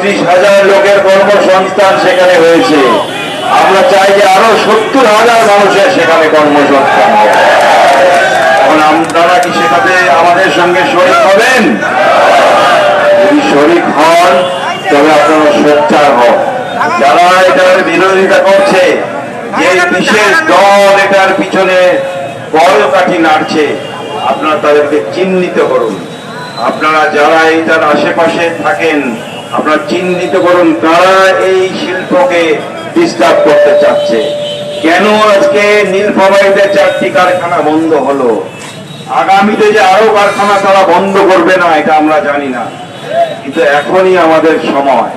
পঁয়ত্রিশ হাজার লোকের কর্মসংস্থান সেখানে হয়েছে। আমরা চাই যে আরও সত্তর হাজার মানুষের সেখানে কর্মসংস্থান এখন আপনারা কি সেটাতে আমাদের সঙ্গে শরিক হবেন? যদি শরিক হন, তবে আপনারা সোচ্চার হন। যারা এটার বিরোধিতা করছে যে বিশেষ দল এটার পিছনে বড় কাঠি নাড়ছে, আপনারা তাদেরকে চিহ্নিত করুন। আপনারা যারা এইটার আশেপাশে থাকেন আপনারা চিহ্নিত করুন, কারা এই শিল্পকে ডিস্টার্ব করতে চাচ্ছে? কেন আজকে নীলফামারীতে চারটি কারখানা বন্ধ হলো? আগামীতে যে আরও কারখানা তারা বন্ধ করবে না, এটা আমরা জানি না। কিন্তু এখনই আমাদের সময়।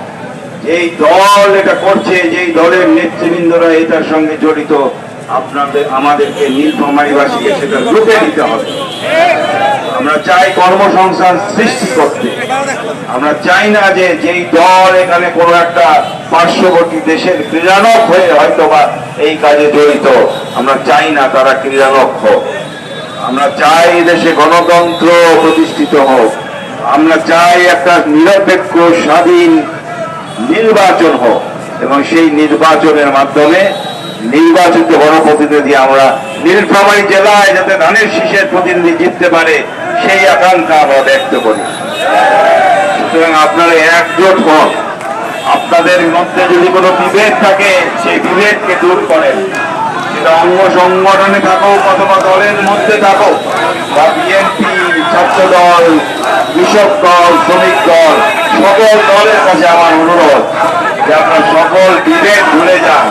যেই দল এটা করছে, যেই দলের নেতৃবৃন্দরা এটার সঙ্গে জড়িত, আপনাদের, আমাদেরকে নীলফামারীবাসীকে সেটা রুখে দিতে হবে। আমরা চাই কর্মসংস্থান সৃষ্টি করতে। আমরা চাই না যে যেই দল এখানে কোনো একটা পার্শ্ববর্তী দেশের ক্রীড়ানক হয়ে হয়তো বা এই কাজে জড়িত। আমরা চাই না তারা ক্রীড়ানক হোক। আমরা চাই দেশে গণতন্ত্র প্রতিষ্ঠিত হোক। আমরা চাই একটা নিরপেক্ষ, স্বাধীন নির্বাচন হোক। এবং সেই নির্বাচনের মাধ্যমে নির্বাচিত গণপ্রতিনিধি আমরা নীলফামারী জেলায় যাতে ধানের শীষের প্রতিনিধি জিততে পারে, সেই আকাঙ্ক্ষা আমরা ব্যক্ত করি। সুতরাং আপনারা একজোট হন। আপনাদের মধ্যে যদি কোনো বিভেদ থাকে, সেই বিভেদকে দূর করেন। সেটা অঙ্গ সংগঠনে থাকুক অথবা দলের মধ্যে থাকুক বা বিএনপি ছাত্র দল কৃষক দল, শ্রমিক দল, সকল দলের কাছে আমার অনুরোধ যে আপনারা সকল বিভেদ ভুলে যান।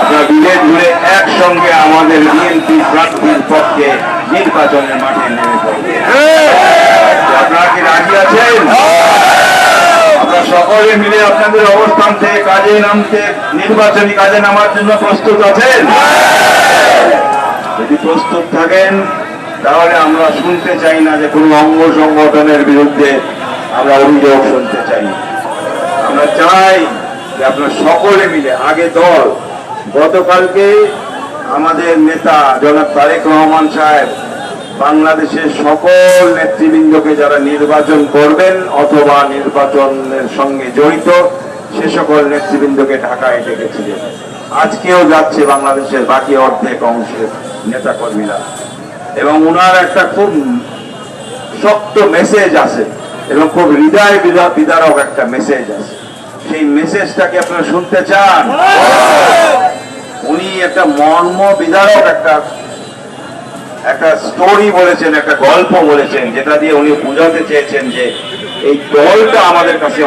আপনারা বিভেদ ভুলে একসঙ্গে আমাদের বিএনপি প্রার্থীর পক্ষে নির্বাচনের মাঠে নেমে পড়বেন আপনারা কি রাজি আছেন আমরা সকলে মিলে আপনাদের অবস্থান থেকে কাজে নামতে, নির্বাচনী কাজে নামার জন্য প্রস্তুত আছেন যদি প্রস্তুত থাকেন, তাহলে আমরা শুনতে চাই না যে কোনো অঙ্গ সংগঠনের বিরুদ্ধে আমরা অভিযোগ শুনতে চাই। আমরা চাই যে আপনারা সকলে মিলে, আগে দল, গতকালকে আমাদের নেতা জনাব তারেক রহমান সাহেব বাংলাদেশের সকল নেতৃবৃন্দকে যারা নির্বাচন করবেন অথবা নির্বাচনের সঙ্গে জড়িত সে সকল নেতৃবৃন্দকে ঢাকায় ডেকেছিলেন। আজকেও যাচ্ছে বাংলাদেশের বাকি অর্ধেক অংশের নেতা কর্মীরা এবং ওনার একটা খুব শক্ত মেসেজ আছে এবং খুব হৃদয় বিদা- বিদারক একটা মেসেজ আছে। সেই মেসেজটাকে আপনারা শুনতে চান? উনি একটা মর্ম বিদারক একটা একটা স্টোরি বলেছেন, একটা গল্প বলেছেন, যেটা দিয়ে উনি বোঝাতে চেয়েছেন যে এই দলটা আমাদের কাছে